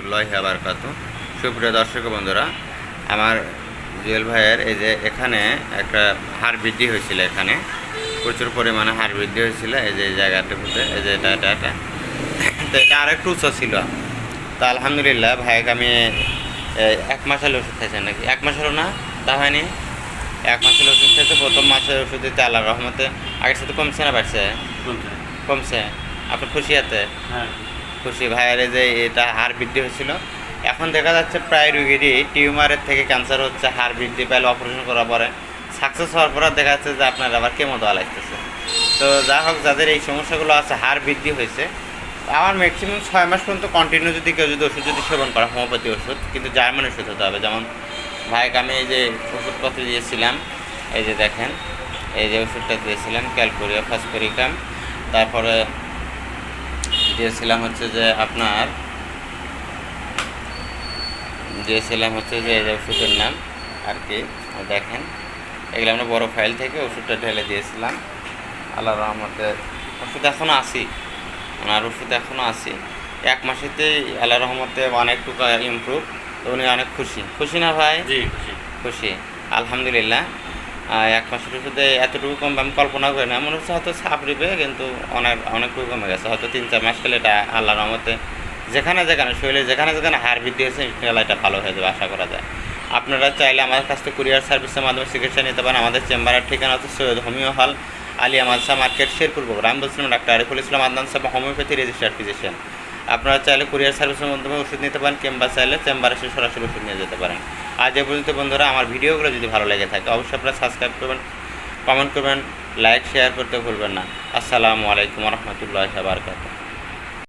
রহমতুল্লাহ আবরকাত। সুপ্রিয় দর্শক বন্ধুরা আমার জুয়েল ভাইয়ের এই যে এখানে একটা হার বৃদ্ধি হয়েছিল এখানে প্রচুর পরিমাণে হার বৃদ্ধি হয়েছিল এই যে এই জায়গাটুকুতে এই যে এটা এটা এটা। তো এটা আরেকটু উঁচু ছিল। তা আলহামদুলিল্লাহ ভাইকে আমি এক মাস হলে ওষুধ খাইছেন নাকি? এক মাস হলো না? তা হয়নি? এক মাসের ওষুধ খাইছে প্রথম মাসের ওষুধ দিতে আল্লাহ রহমতে। আগের সাথে কমছে না বাড়ছে? কমছে। আপনি খুশি আছে হ্যাঁ। খুশি ভাইয়ের যে এটা হার বৃদ্ধি হয়েছিল। এখন দেখা যাচ্ছে প্রায় রুগীরই টিউমারের থেকে ক্যান্সার হচ্ছে হার বৃদ্ধি পেলে অপারেশন করার পরে সাকসেস হওয়ার পরে দেখা যাচ্ছে যে আপনার আবার কেমো দেওয়া লাগতেছে। তো যা হোক, যাদের এই সমস্যাগুলো আছে হার বৃদ্ধি হয়েছে, আমার ম্যাক্সিমাম ছয় মাস পর্যন্ত কন্টিনিউ যদি কেউ যদি ওষুধ যদি সেবন করে, হোমিওপ্যাথি ওষুধ, কিন্তু জার্মান ওষুধ হতে হবে। যেমন ভাইকে আমি এই যে ওষুধপত্র দিয়েছিলাম, এই যে দেখেন, এই যে ওষুধটা দিয়েছিলাম ক্যালকোরিয়া ফসফেরিকাম তারপরে দিয়েছিলাম হচ্ছে যে আপনার দিয়েছিলাম হচ্ছে যে ওষুধের নাম আর কি দেখেন এগুলো আমরা বড় ফাইল থেকে ওষুধটা ঢেলে দিয়েছিলাম। আল্লাহ রহমতে ওষুধ এখনও আসি ওনার ওষুধ এখনও আসি এক মাসেতেই আল্লাহ রহমতে অনেকটুকু ইমপ্রুভ উনি অনেক খুশি। খুশি না ভাই? জি খুশি। খুশি আলহামদুলিল্লাহ। এক মাসের ওষুধে এতটুকু কম আমি কল্পনা করি না। মনে হচ্ছে হয়তো সাপড়িবে কিন্তু অনেক, অনেকটুকু কমে গেছে। হয়তো তিন, চার মাস খেলে এটা আল্লাহ রহমতে যেখানে যেখানে শরীরে যেখানে যেখানে হার বৃদ্ধি হয়েছে ইনশাল্লাহ এটা ভালো হয়ে যাবে আশা করা যায়। আপনারা চাইলে আমাদের কাছ থেকে কুরিয়ার সার্ভিসের মাধ্যমে চিকিৎসা নিতে পারেন। আমাদের চেম্বারের ঠিকানা হচ্ছে Syed homeo hall, Alia Madrasa market, Sherpur Bogura. আমি বলছিলাম ডাক্তার আরিফুল ইসলাম আদনান সাহেব, হোমিওপ্যাথি রেজিস্টার্ড ফিজিশিয়ান। আপনারা চাইলে কুরিয়ার সার্ভিসের মাধ্যমে ওষুধ নিতে পারেন, কিংবা চাইলে চেম্বারে এসে সরাসরি ওষুধ নিয়ে যেতে পারেন। আজ পর্যন্ত বন্ধুরা আমার ভিডিওগুলো যদি ভালো লেগে থাকে, অবশ্যই আপনারা সাবস্ক্রাইব করবেন কমেন্ট করবেন লাইক শেয়ার করতে ভুলবেন না। আসসালামু আলাইকুম রহমতুল্লাহ বারকাত